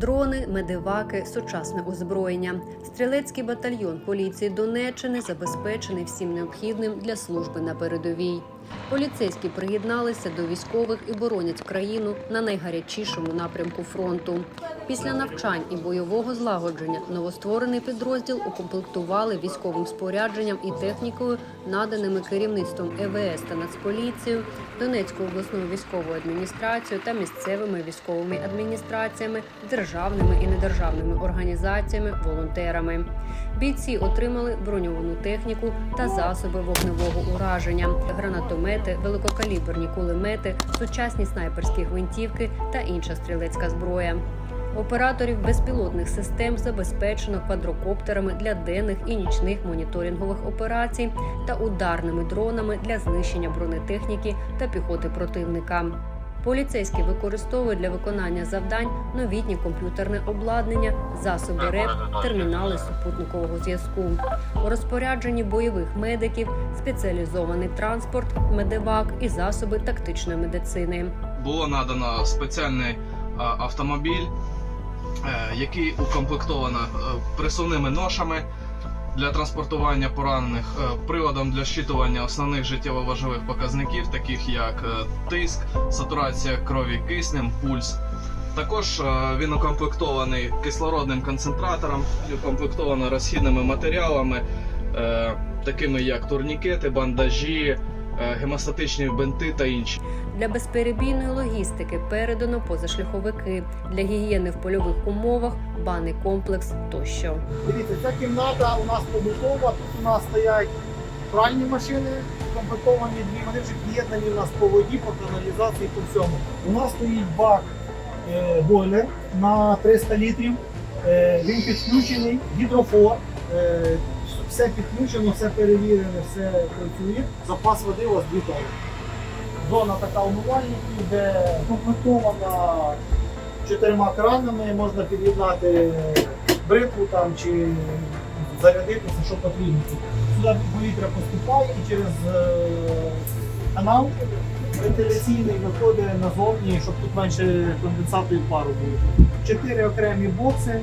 Дрони, медиваки, сучасне озброєння. Стрілецький батальйон поліції Донеччини забезпечений всім необхідним для служби на передовій. Поліцейські приєдналися до військових і боронять країну на найгарячішому напрямку фронту. Після навчань і бойового злагодження новостворений підрозділ укомплектували військовим спорядженням і технікою, наданими керівництвом ЕВС та Нацполіцією, Донецькою обласною військовою адміністрацією та місцевими військовими адміністраціями, державними і недержавними організаціями, волонтерами. Бійці отримали броньовану техніку та засоби вогневого ураження, гранатомети, великокаліберні кулемети, сучасні снайперські гвинтівки та інша стрілецька зброя. Операторів безпілотних систем забезпечено квадрокоптерами для денних і нічних моніторингових операцій та ударними дронами для знищення бронетехніки та піхоти противника. Поліцейські використовують для виконання завдань новітнє комп'ютерне обладнання, засоби РЕП, термінали супутникового зв'язку. У розпорядженні бойових медиків спеціалізований транспорт, медевак і засоби тактичної медицини. було надано спеціальний автомобіль, е, який укомплектовано е, присувними ношами для транспортування поранених, е, приладом для щитування основних життєво важливих показників, таких як е, тиск, сатурація крові киснем, пульс. Також е, він укомплектований кислородним концентратором, укомплектовано розхідними матеріалами, такими як турнікети, бандажі, гемостатичні бинти та інші. Для безперебійної логістики передано позашляховики для гігієни в польових умовах, баний комплекс тощо. Дивіться, ця кімната у нас побутова. Тут у нас стоять пральні машини, комплектовані дві. Вони вже під'єднані у нас по воді, по каналізації, по всьому. У нас стоїть бак е, бойлер на 300 літрів. Е, він підключений, гідрофор. Все підключено, все перевірене, все працює. Запас води у вас 2 тонни. Зона така умивальників, де комплектована чотирма кранами, можна під'єднати бритву там чи зарядитися, що потрібно. Сюди повітря поступає і через е, канал вентиляційний виходить назовні, щоб тут менше конденсату і пару було. Чотири окремі бокси,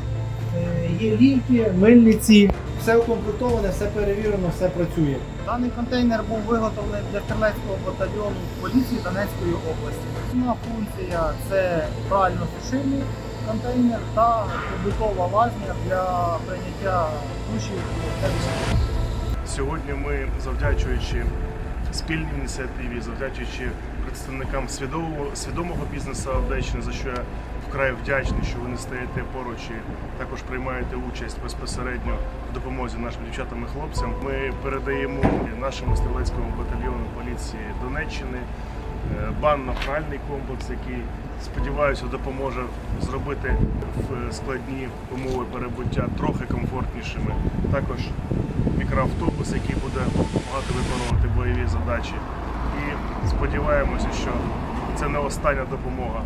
е, є лійки, мильниці, все укомплектоване, все перевірено, все працює. Даний контейнер був виготовлений для стрілецького батальйону поліції Донецької області. Основна функція це прально-сушильний контейнер та побутова лазня для прийняття військових. Сьогодні ми, завдячуючи спільній ініціативі, завдячуючи представникам свідомого, свідомого бізнесу Одещини, за що я вкрай вдячний, що ви не стоїте поруч і також приймаєте участь безпосередньо в допомозі нашим дівчатам і хлопцям. Ми передаємо нашому стрілецькому батальйону поліції Донеччини е, банно-пральний комплекс, який сподіваюся допоможе зробити в складні умови перебуття трохи комфортнішими. Також мікроавтобус, який буде допомагати виконувати бойові задачі. І сподіваємося, що це не остання допомога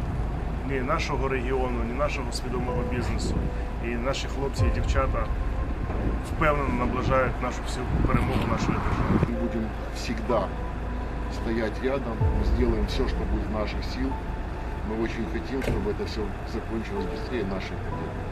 ні нашого регіону, ні нашого свідомого бізнесу. І наші хлопці і дівчата впевнено наближають нашу всю перемогу нашої держави. Мы будем всегда стоять рядом, мы сделаем все, что будет в наших сил. Мы очень хотим, чтобы это все закончилось быстрее нашей победы.